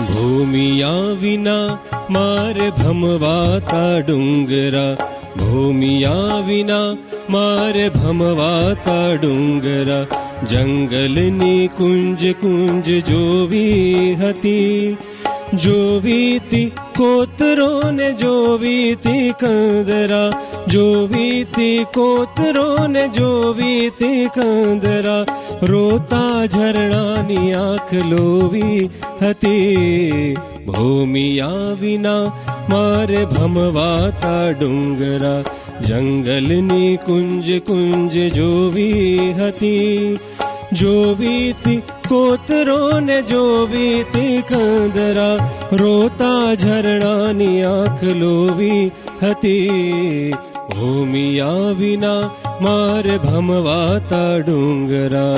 भूमिया विना मार भमता डुङ्गरा भूमि विना मार भमता डुङ्गरा जल कुञ्जो जोवीति कोतरो ने जोवीति कन्दरा जोवीति कोतरो ने जोवीति कन्दरा रोता झरणानि आखलोवी हते। भूमिया विना मार भवाता जोवी हती। जो वीति कोतरों ने जो ति खंदरा रोता झरणा नी आंख लोवी हती। भूमिया विना मार भमवाता डूंगरा।